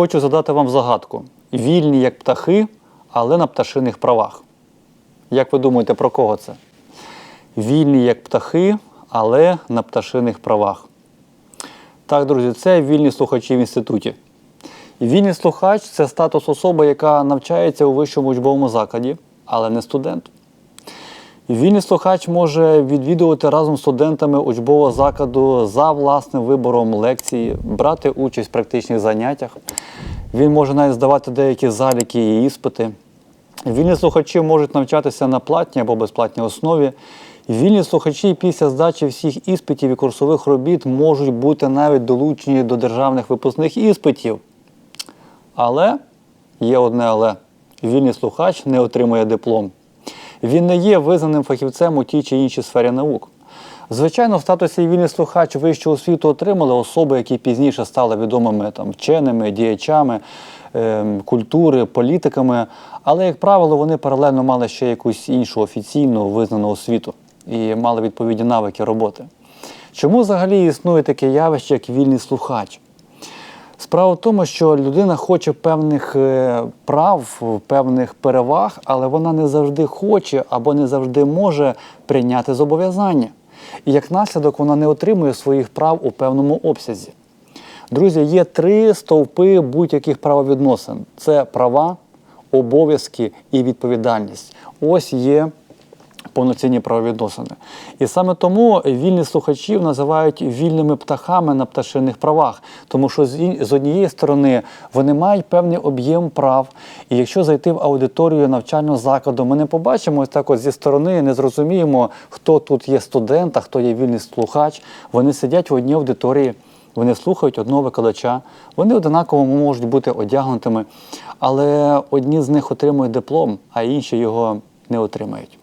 хочу задати вам загадку: вільні як птахи, але на пташиних правах. Як ви думаєте, про кого це? Вільні як птахи, але на пташиних правах. Так, друзі, це вільні слухачі в інституті. Вільний слухач це статус особи, яка навчається у вищому учбовому закладі, але не студент. Вільний слухач може відвідувати разом з студентами учбового закладу за власним вибором лекції, брати участь в практичних заняттях. Він може навіть здавати деякі заліки і іспити. Вільні слухачі можуть навчатися на платній або безплатній основі. Вільні слухачі після здачі всіх іспитів і курсових робіт можуть бути навіть долучені до державних випускних іспитів. Але є одне але вільний слухач не отримує диплом. Він не є визнаним фахівцем у тій чи іншій сфері наук. Звичайно, в статусі вільний слухач вищого освіту отримали особи, які пізніше стали відомими там, вченими, діячами ем, культури, політиками, але, як правило, вони паралельно мали ще якусь іншу офіційну визнану освіту і мали відповідні навики роботи. Чому взагалі існує таке явище, як вільний слухач? Справа в тому, що людина хоче певних е, прав, певних переваг, але вона не завжди хоче або не завжди може прийняти зобов'язання. І як наслідок вона не отримує своїх прав у певному обсязі. Друзі, є три стовпи будь-яких правовідносин: це права, обов'язки і відповідальність. Ось є повноцінні правовідносини. І саме тому вільні слухачів називають вільними птахами на пташиних правах, тому що з однієї сторони вони мають певний об'єм прав. І якщо зайти в аудиторію навчального закладу, ми не побачимо ось так от зі сторони, не зрозуміємо, хто тут є студент, а хто є вільний слухач. Вони сидять в одній аудиторії. Вони слухають одного викладача, вони однаково можуть бути одягнутими, але одні з них отримують диплом, а інші його не отримають.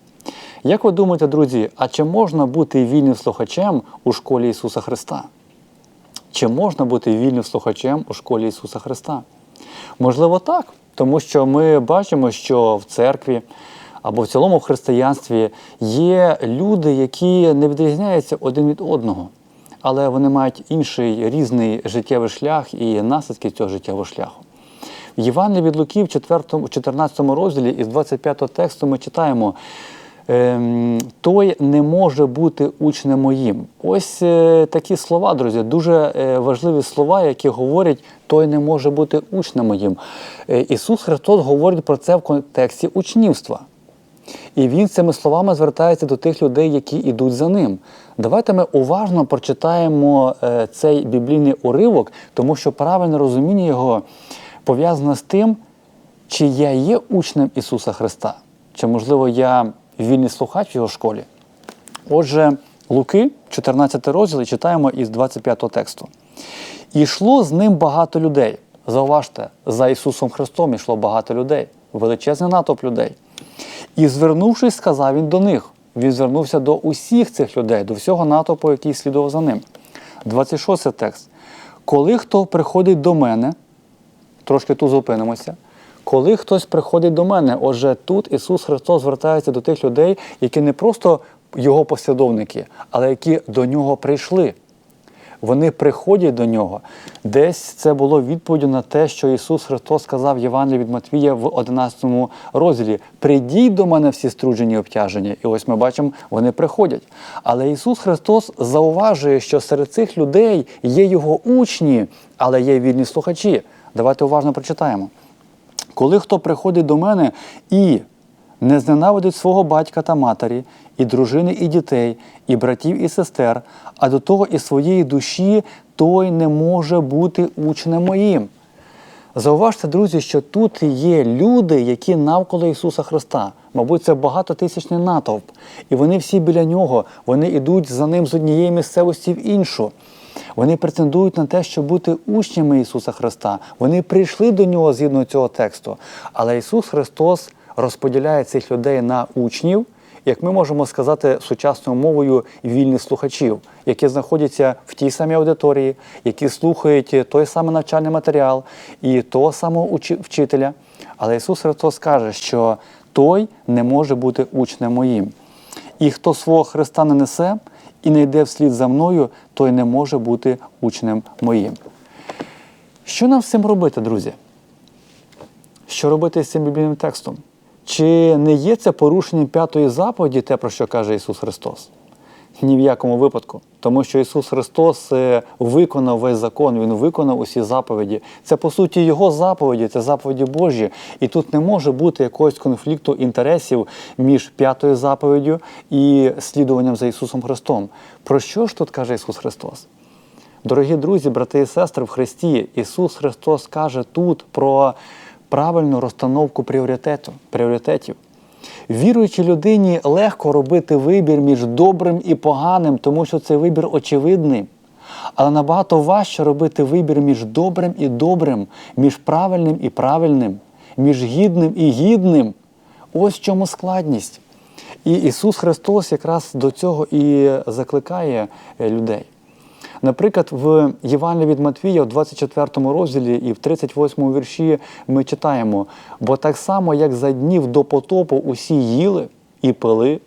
Як ви думаєте, друзі, а чи можна бути вільним слухачем у школі Ісуса Христа? Чи можна бути вільним слухачем у школі Ісуса Христа? Можливо, так, тому що ми бачимо, що в церкві або в цілому в християнстві є люди, які не відрізняються один від одного, але вони мають інший різний життєвий шлях і наслідки цього життєвого шляху. В Євангелії від Луки в 14 розділі із 25 тексту ми читаємо. Ем, Той не може бути учнем моїм. Ось е, такі слова, друзі, дуже е, важливі слова, які говорять, той не може бути учнем моїм. Е, Ісус Христос говорить про це в контексті учнівства. І він цими словами звертається до тих людей, які йдуть за ним. Давайте ми уважно прочитаємо цей біблійний уривок, тому що правильне розуміння його пов'язане з тим, чи я є учнем Ісуса Христа, чи, можливо, я вільний слухач в його школі. Отже, Луки, 14 розділ, і читаємо із 25 тексту. І йшло з ним багато людей. Зауважте, за Ісусом Христом йшло багато людей, величезний натовп людей. І звернувшись, сказав він до них. Він звернувся до усіх цих людей, до всього натовпу, який слідував за ним. 26 текст. Коли хто приходить до мене, трошки тут зупинимося. Коли хтось приходить до мене, отже, тут Ісус Христос звертається до тих людей, які не просто Його послідовники, але які до нього прийшли. Вони приходять до нього. Десь це було відповіддю на те, що Ісус Христос сказав в Євангелії від Матвія в 11 розділі: Прийдіть до мене всі струджені обтяжені. І ось ми бачимо, вони приходять. Але Ісус Христос зауважує, що серед цих людей є його учні, але є вільні слухачі. Давайте уважно прочитаємо. Коли хто приходить до мене і не зненавидить свого батька та матері, і дружини, і дітей, і братів, і сестер, а до того і своєї душі, той не може бути учнем моїм. Зауважте, друзі, що тут є люди, які навколо Ісуса Христа. Мабуть, це багатотисячний натовп. І вони всі біля нього, вони йдуть за ним з однієї місцевості в іншу. Вони претендують на те, щоб бути учнями Ісуса Христа. Вони прийшли до нього згідно цього тексту. Але Ісус Христос розподіляє цих людей на учнів, як ми можемо сказати сучасною мовою, вільних слухачів, які знаходяться в тій самій аудиторії, які слухають той самий навчальний матеріал і того самого вчителя. Але Ісус Христос каже, що той не може бути учнем моїм. І хто свого Христа не несе і не йде вслід за мною, той не може бути учнем моїм. Що нам з цим робити, друзі? Що робити з цим біблійним текстом? Чи не є це порушенням п'ятої заповіді, те, про що каже Ісус Христос? Ні в якому випадку. Тому що Ісус Христос е, виконав весь закон, Він виконав усі заповіді. Це, по суті, Його заповіді, це заповіді Божі. І тут не може бути якогось конфлікту інтересів між п'ятою заповіддю і слідуванням за Ісусом Христом. Про що ж тут каже Ісус Христос? Дорогі друзі, брати і сестри в Христі, Ісус Христос каже тут про правильну розстановку пріоритету, пріоритетів. Віруючій людині легко робити вибір між добрим і поганим, тому що цей вибір очевидний. Але набагато важче робити вибір між добрим і добрим, між правильним і правильним, між гідним і гідним. Ось в чому складність. І Ісус Христос якраз до цього і закликає е, людей. Наприклад, в Євангелії від Матвія, у 24 розділі і в 38 вірші ми читаємо: бо так само, як за днів до потопу усі їли і пили,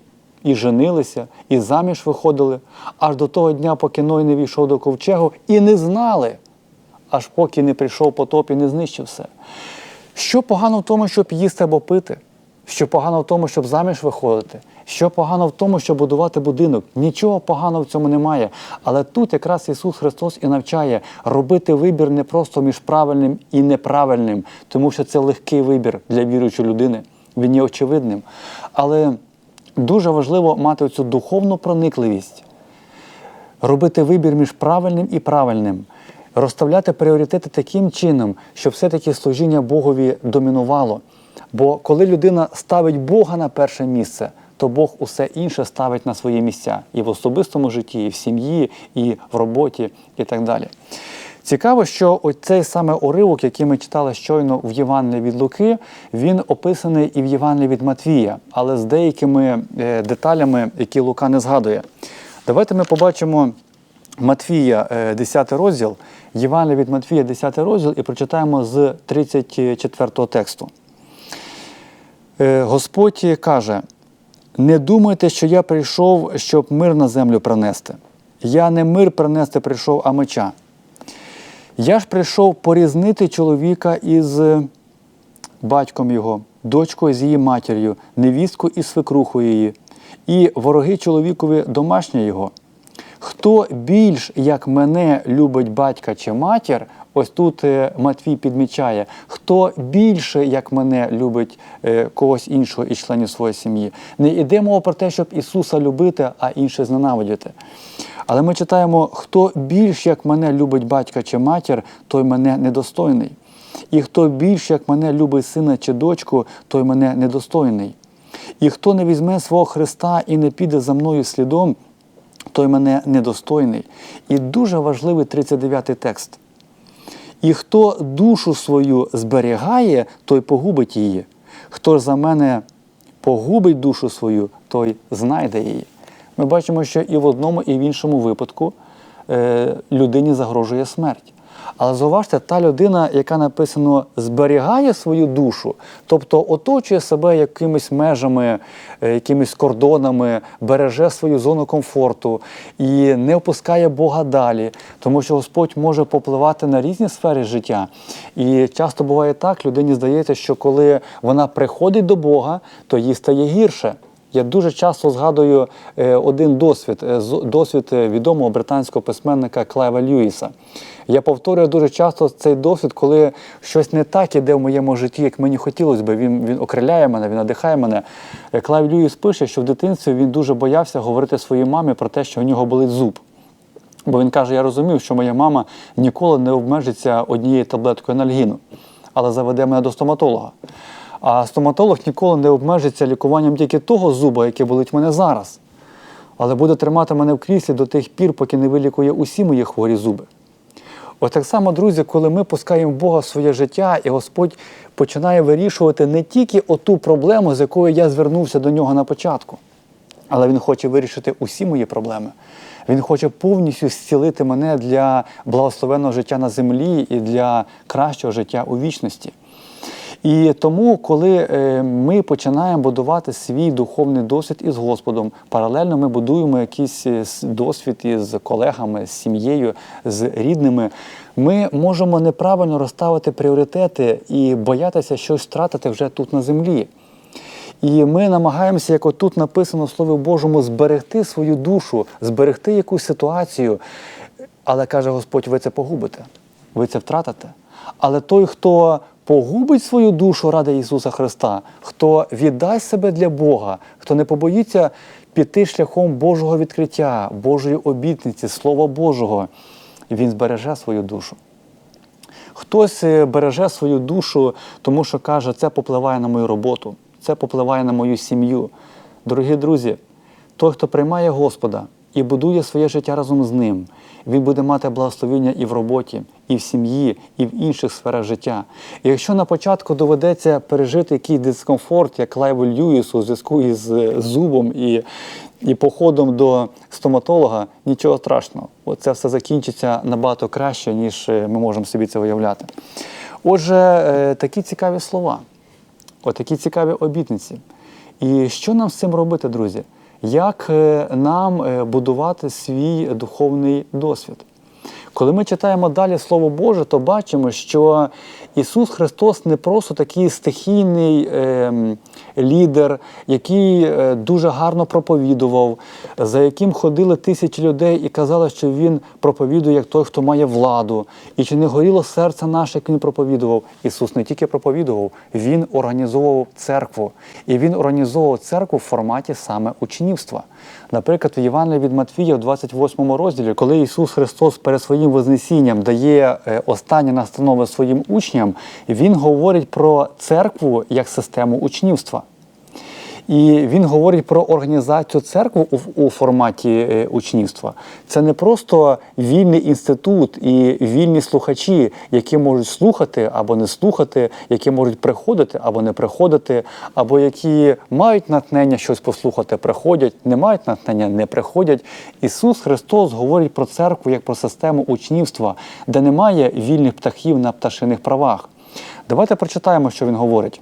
і женилися, і заміж виходили, аж до того дня, поки Ной не війшов до ковчегу, і не знали, аж поки не прийшов потоп і не знищив все. Що погано в тому, щоб їсти або пити? Що погано в тому, щоб заміж виходити? Що погано в тому, щоб будувати будинок? Нічого поганого в цьому немає. Але тут якраз Ісус Христос і навчає робити вибір не просто між правильним і неправильним, тому що це легкий вибір для віруючої людини. Він є очевидним. Але дуже важливо мати цю духовну проникливість, робити вибір між правильним і правильним, розставляти пріоритети таким чином, щоб все-таки служіння Богові домінувало. Бо коли людина ставить Бога на перше місце, то Бог усе інше ставить на свої місця і в особистому житті, і в сім'ї, і в роботі, і так далі. Цікаво, що цей саме уривок, який ми читали щойно в Євангелії від Луки, він описаний і в Євангелії від Матвія, але з деякими е, деталями, які Лука не згадує. Давайте ми побачимо Матвія, е, 10 розділ, Євангелія від Матвія, 10 розділ, і прочитаємо з 34 тексту. Е, Господь каже: не думайте, що я прийшов, щоб мир на землю принести. Я не мир принести прийшов, а меча. Я ж прийшов порізнити чоловіка із батьком його, дочкою з її матір'ю, невістку із свекрухою її, і вороги чоловікові домашні його. Хто більш як мене любить батька чи матір, ось тут е, Матвій підмічає, хто більше як мене любить е, когось іншого із членів своєї сім'ї. Не йде мова про те, щоб Ісуса любити, а інше зненавидіти. Але ми читаємо, хто більш як мене любить батька чи матір, той мене недостойний. І хто більш як мене любить сина чи дочку, той мене недостойний. І хто не візьме свого Христа і не піде за мною слідом, той мене недостойний. І дуже важливий 39-й текст. І хто душу свою зберігає, той погубить її. Хто за мене погубить душу свою, той знайде її. Ми бачимо, що і в одному, і в іншому випадку е, людині загрожує смерть. Але зауважте, та людина, яка написано зберігає свою душу, тобто оточує себе якимись межами, е, якимись кордонами, береже свою зону комфорту і не опускає Бога далі, тому що Господь може попливати на різні сфери життя. І часто буває так, людині здається, що коли вона приходить до Бога, то їй стає гірше. Я дуже часто згадую е, один досвід, е, досвід е, відомого британського письменника Клайва Льюіса. Я повторюю дуже часто цей досвід, коли щось не так іде в моєму житті, як мені хотілося б. Він, він окриляє мене, він надихає мене. Клайв Льюіс пише, що в дитинстві він дуже боявся говорити своїй мамі про те, що в нього болить зуб. Бо він каже: я розумів, що моя мама ніколи не обмежиться однією таблеткою анальгіну, але заведе мене до стоматолога. А стоматолог ніколи не обмежиться лікуванням тільки того зуба, який болить мене зараз, але буде тримати мене в кріслі до тих пір, поки не вилікує усі мої хворі зуби. Ось так само, друзі, коли ми пускаємо Бога в своє життя, і Господь починає вирішувати не тільки оту проблему, з якою я звернувся до нього на початку, але Він хоче вирішити усі мої проблеми. Він хоче повністю зцілити мене для благословенного життя на землі і для кращого життя у вічності. І тому, коли е, ми починаємо будувати свій духовний досвід із Господом, паралельно ми будуємо якийсь е, досвід із колегами, з сім'єю, з рідними, ми можемо неправильно розставити пріоритети і боятися щось втратити вже тут на землі. І ми намагаємося, як отут написано в Слові Божому, зберегти свою душу, зберегти якусь ситуацію. Але каже Господь, ви це погубите, ви це втратите. Але той, хто погубить свою душу ради Ісуса Христа, хто віддасть себе для Бога, хто не побоїться піти шляхом Божого відкриття, Божої обітниці, Слова Божого, він збереже свою душу. Хтось е, береже свою душу, тому що каже, це попливає на мою роботу, це попливає на мою сім'ю. Дорогі друзі, той, хто приймає Господа і будує своє життя разом з ним, він буде мати благословення і в роботі, і в сім'ї, і в інших сферах життя. І якщо на початку доведеться пережити якийсь дискомфорт, як Лайву Льюісу у зв'язку із е, зубом і, і походом до стоматолога, нічого страшного. Оце все закінчиться набагато краще, ніж е, ми можемо собі це уявляти. Отже, е, такі цікаві слова, отакі цікаві обітниці. І що нам з цим робити, друзі? Як е, нам е, будувати свій духовний досвід? Коли ми читаємо далі Слово Боже, то бачимо, що Ісус Христос не просто такий стихійний е, лідер, який е, дуже гарно проповідував, за яким ходили тисячі людей і казали, що Він проповідує як той, хто має владу. І чи не горіло серце наше, як він проповідував? Ісус не тільки проповідував, Він організовував церкву. І Він організовував церкву в форматі саме учнівства. Наприклад, в Євангелії від Матвія, в 28 розділі, коли Ісус Христос перед своїм Вознесінням дає е, останні настанови своїм учням, Він говорить про церкву як систему учнівства. І він говорить про організацію церкви у, у форматі е, учнівства. Це не просто вільний інститут і вільні слухачі, які можуть слухати або не слухати, які можуть приходити або не приходити, або які мають натхнення щось послухати, приходять, не мають натхнення, не приходять. Ісус Христос говорить про церкву як про систему учнівства, де немає вільних птахів на пташиних правах. Давайте прочитаємо, що він говорить.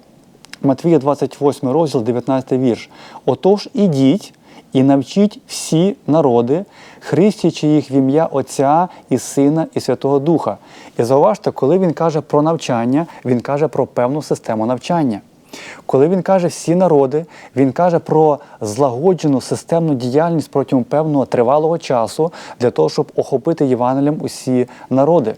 Матвія 28 розділ, 19 вірш. Отож, ідіть і навчіть всі народи, хрестячи їх в ім'я Отця і Сина і Святого Духа. І зауважте, коли він каже про навчання, він каже про певну систему навчання. Коли він каже всі народи, він каже про злагоджену системну діяльність протягом певного тривалого часу для того, щоб охопити Євангелієм усі народи.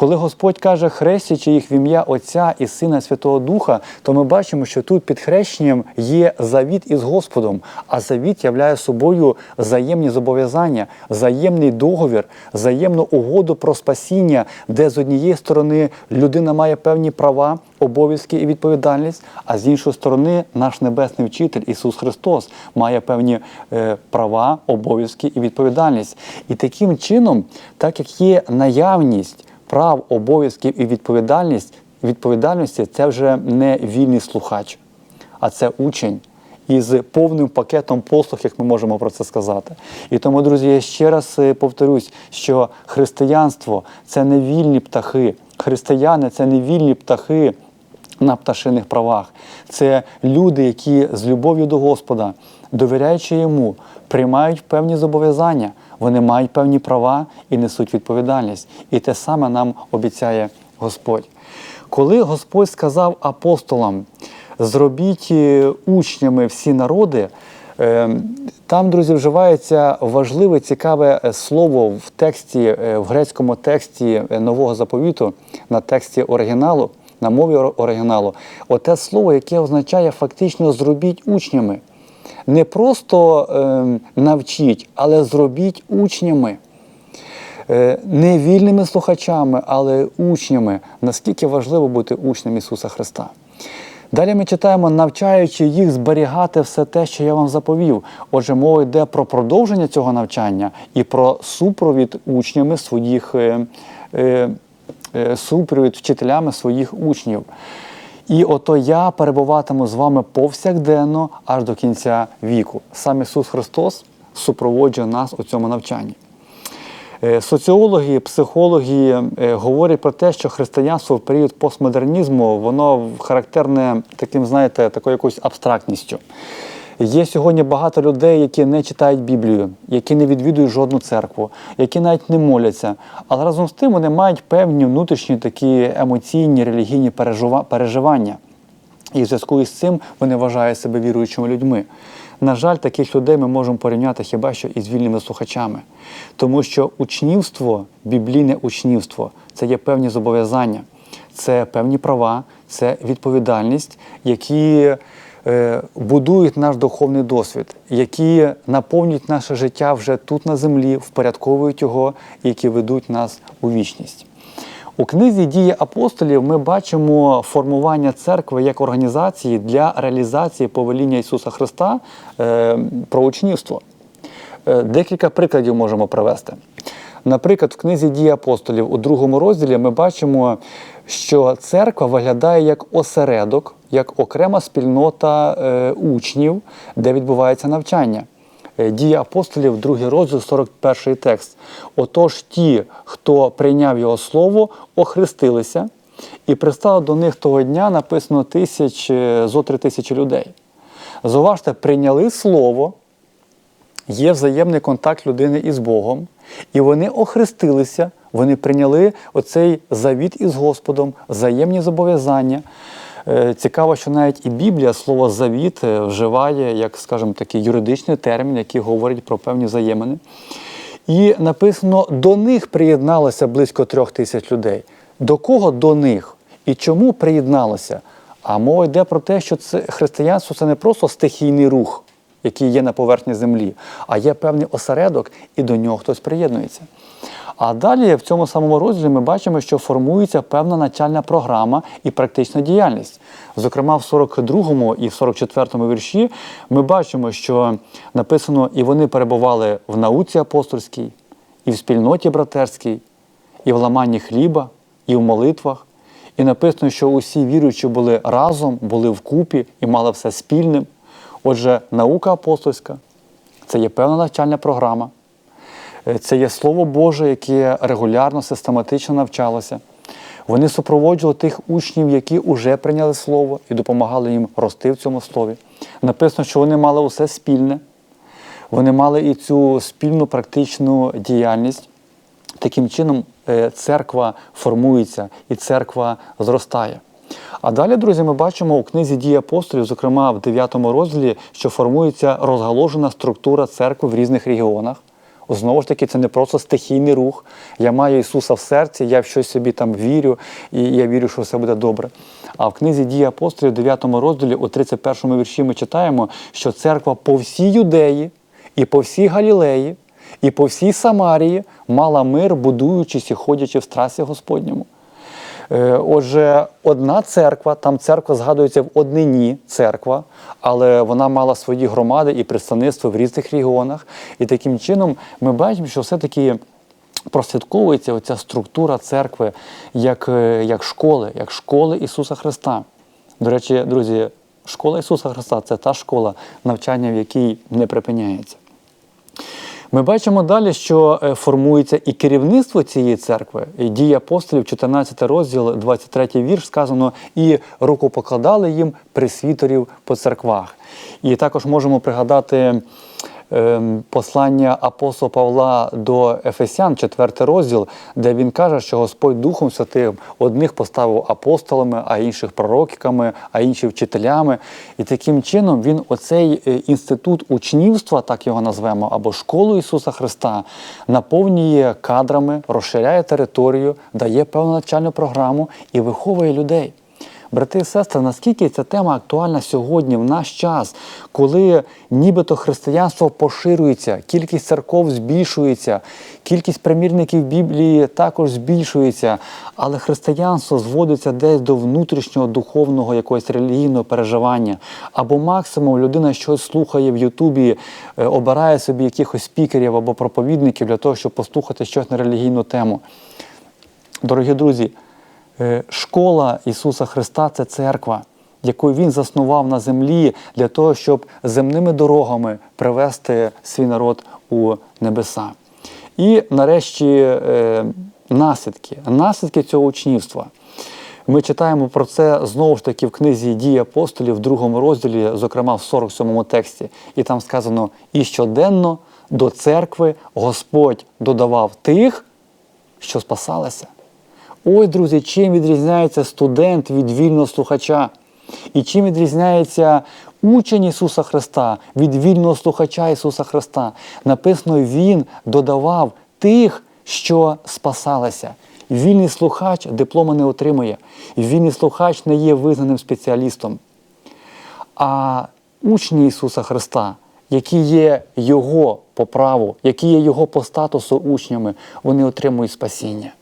Коли Господь каже хрестячи їх в ім'я Отця і Сина Святого Духа, то ми бачимо, що тут під хрещенням є завіт із Господом, а завіт являє собою взаємні зобов'язання, взаємний договір, взаємну угоду про спасіння, де з однієї сторони людина має певні права, обов'язки і відповідальність, а з іншої сторони, наш небесний вчитель Ісус Христос має певні е, права, обов'язки і відповідальність. І таким чином, так як є наявність прав, обов'язків і відповідальність, відповідальності це вже не вільний слухач, а це учень із повним пакетом послуг, як ми можемо про це сказати. І тому, друзі, я ще раз е, повторюсь, що християнство це не вільні птахи. Християни це не вільні птахи на пташиних правах. Це люди, які з любов'ю до Господа, довіряючи йому, приймають певні зобов'язання, вони мають певні права і несуть відповідальність. І те саме нам обіцяє Господь. Коли Господь сказав апостолам, зробіть е, учнями всі народи. е, Там, друзі, вживається важливе, цікаве е, слово в тексті, в грецькому тексті нового заповіту, на тексті оригіналу, на мові оригіналу. Оте слово, яке означає фактично зробіть учнями. Не просто е, навчіть, але зробіть учнями. Е, Не вільними слухачами, але учнями. Наскільки важливо бути учнем Ісуса Христа. Далі ми читаємо, навчаючи їх зберігати все те, що я вам заповів. Отже, мова йде про продовження цього навчання і про супровід учнями своїх е, е, супровід вчителями своїх учнів. І ото я перебуватиму з вами повсякденно аж до кінця віку. Сам Ісус Христос супроводжує нас у цьому навчанні. Е, Соціологи, психологи е, говорять про те, що християнство в період постмодернізму воно характерне таким, знаєте, такою якоюсь абстрактністю. Є сьогодні багато людей, які не читають Біблію, які не відвідують жодну церкву, які навіть не моляться. Але разом з тим вони мають певні внутрішні такі емоційні релігійні переживання. І в зв'язку із цим вони вважають себе віруючими людьми. На жаль, таких людей ми можемо порівняти хіба що із вільними слухачами, тому що учнівство, біблійне учнівство це є певні зобов'язання, це певні права, це відповідальність, які будують наш духовний досвід, які наповнюють наше життя вже тут на землі, впорядковують його які ведуть нас у вічність. У книзі дії апостолів ми бачимо формування церкви як організації для реалізації повеління Ісуса Христа е, про учнівство. Е, Декілька прикладів можемо привести. Наприклад, в книзі дії апостолів у другому розділі ми бачимо, що церква виглядає як осередок, як окрема спільнота е, учнів, де відбувається навчання. Е, Дії апостолів, другий розділ, 41 текст. Отож, ті, хто прийняв його слово, охрестилися, і пристало до них того дня написано тисяч, е, зо три тисячі людей. Зауважте, прийняли слово, є взаємний контакт людини із Богом, і вони охрестилися, вони прийняли оцей завіт із Господом, взаємні зобов'язання. Е, Цікаво, що навіть і Біблія слово завіт е, вживає, як, скажімо, такий юридичний термін, який говорить про певні взаємини. І написано: до них приєдналося близько трьох тисяч людей. До кого до них? І чому приєдналося? А мова йде про те, що це християнство це не просто стихійний рух, який є на поверхні землі, а є певний осередок, і до нього хтось приєднується. А далі в цьому самому розділі ми бачимо, що формується певна навчальна програма і практична діяльність. Зокрема, в 42-му і в 44 вірші ми бачимо, що написано, і вони перебували в науці апостольській, і в спільноті братерській, і в ламанні хліба, і в молитвах. І написано, що усі віруючі були разом, були вкупі і мали все спільним. Отже, наука апостольська це є певна навчальна програма. Е, Це є Слово Боже, яке регулярно, систематично навчалося. Вони супроводжували тих учнів, які вже прийняли слово і допомагали їм рости в цьому слові. Написано, що вони мали усе спільне, вони мали і цю спільну практичну діяльність. Таким чином, е, церква формується і церква зростає. А далі, друзі, ми бачимо у книзі дії апостолів, зокрема в 9 розділі, що формується розгалужена структура церкви в різних регіонах. Знову ж таки, це не просто стихійний рух. Я маю Ісуса в серці, я в щось собі там вірю, і я вірю, що все буде добре. А в книзі дії апостолів, 9 розділі, у 31 вірші ми читаємо, що церква по всій юдеї і по всій Галілеї, і по всій Самарії мала мир, будуючись і ходячи в страсі Господньому. Е, Отже, одна церква, там церква згадується в однині церква, але вона мала свої громади і представництво в різних регіонах. І таким чином ми бачимо, що все-таки прослідковується оця структура церкви як, е, як школи, як школи Ісуса Христа. До речі, друзі, школа Ісуса Христа це та школа, навчання в якій не припиняється. Ми бачимо далі, що е, формується і керівництво цієї церкви. Дії апостолів, 14 розділ, 23 вірш, сказано, і руку покладали їм присвіторів по церквах. І також можемо пригадати послання апостола Павла до Ефесян, 4 розділ, де він каже, що Господь Духом Святим одних поставив апостолами, а інших пророками, а інші вчителями. І таким чином він оцей е, інститут учнівства, так його назвемо, або школу Ісуса Христа, наповнює кадрами, розширяє територію, дає певну навчальну програму і виховує людей. Брати і сестри, наскільки ця тема актуальна сьогодні, в наш час, коли нібито християнство поширюється, кількість церков збільшується, кількість примірників Біблії також збільшується, але християнство зводиться десь до внутрішнього духовного якогось релігійного переживання. Або максимум людина щось слухає в Ютубі, е, обирає собі якихось спікерів або проповідників для того, щоб послухати щось на релігійну тему. Дорогі друзі, школа Ісуса Христа це церква, яку Він заснував на землі для того, щоб земними дорогами привести свій народ у небеса. І нарешті е, наслідки, наслідки цього учнівства. Ми читаємо про це знову ж таки в книзі дії апостолів, в другому розділі, зокрема в 47 тексті. І там сказано: і щоденно до церкви Господь додавав тих, що спасалися. Ой, друзі, чим відрізняється студент від вільного слухача? І чим відрізняється учень Ісуса Христа від вільного слухача Ісуса Христа? Написано, Він додавав тих, що спасалися. Вільний слухач диплома не отримує. Вільний слухач не є визнаним спеціалістом. А учні Ісуса Христа, які є Його по праву, які є Його по статусу учнями, вони отримують спасіння.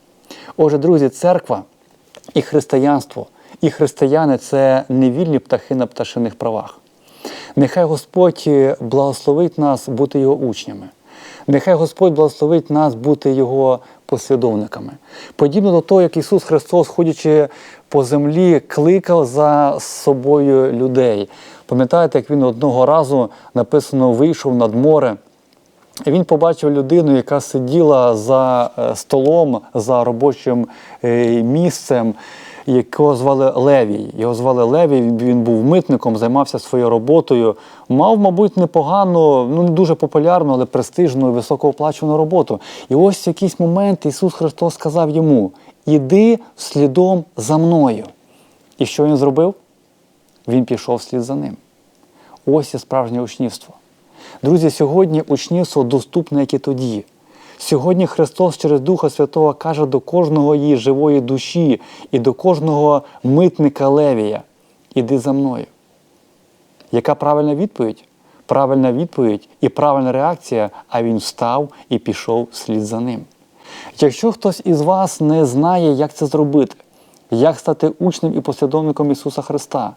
Отже, друзі, церква і християнство, і християни це не вільні птахи на пташиних правах. Нехай Господь благословить нас бути Його учнями. Нехай Господь благословить нас бути Його послідовниками. Подібно до того, як Ісус Христос, ходячи по землі, кликав за собою людей. Пам'ятаєте, як Він одного разу написано вийшов над море. Він побачив людину, яка сиділа за е, столом, за робочим е, місцем, якого звали Левій. Його звали Левій, він був митником, займався своєю роботою. Мав, мабуть, непогану, ну не дуже популярну, але престижну і високооплачувану роботу. І ось в якийсь момент Ісус Христос сказав йому: Іди слідом за мною. І що він зробив? Він пішов слід за ним. Ось і справжнє учнівство. Друзі, сьогодні учнівство доступне, як і тоді. Сьогодні Христос через Духа Святого каже до кожного її живої душі і до кожного митника Левія: Іди за мною. Яка правильна відповідь? Правильна відповідь і правильна реакція, а він встав і пішов слід за ним. Якщо хтось із вас не знає, як це зробити, як стати учнем і послідовником Ісуса Христа,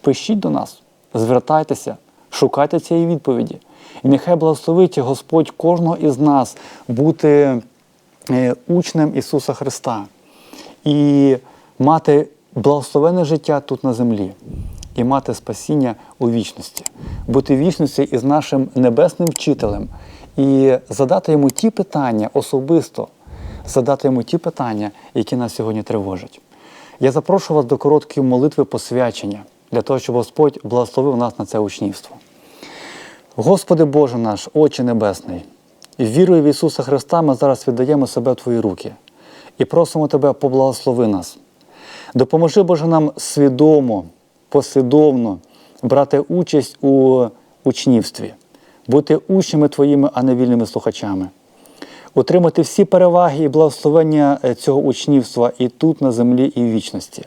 пишіть до нас, звертайтеся, шукайте цієї відповіді. І нехай благословить Господь кожного із нас бути е, учнем Ісуса Христа і мати благословенне життя тут на землі, і мати спасіння у вічності, бути в вічності із нашим небесним вчителем і задати йому ті питання особисто, задати йому ті питання, які нас сьогодні тривожать. Я запрошую вас до короткої молитви посвячення для того, щоб Господь благословив нас на це учнівство. Господи Боже наш, Отче Небесний, вірою в Ісуса Христа ми зараз віддаємо себе в Твої руки і просимо Тебе, поблагослови нас. Допоможи, Боже, нам свідомо, послідовно брати участь у учнівстві, бути учнями Твоїми, а не вільними слухачами, отримати всі переваги і благословення е, цього учнівства і тут, на землі, і в вічності.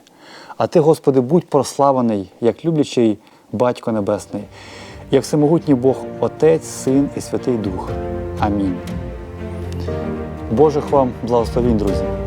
А Ти, Господи, будь прославлений, як люблячий Батько Небесний, як всемогутній Бог, Отець, Син і Святий Дух. Амінь. Божих вам благословінь, друзі!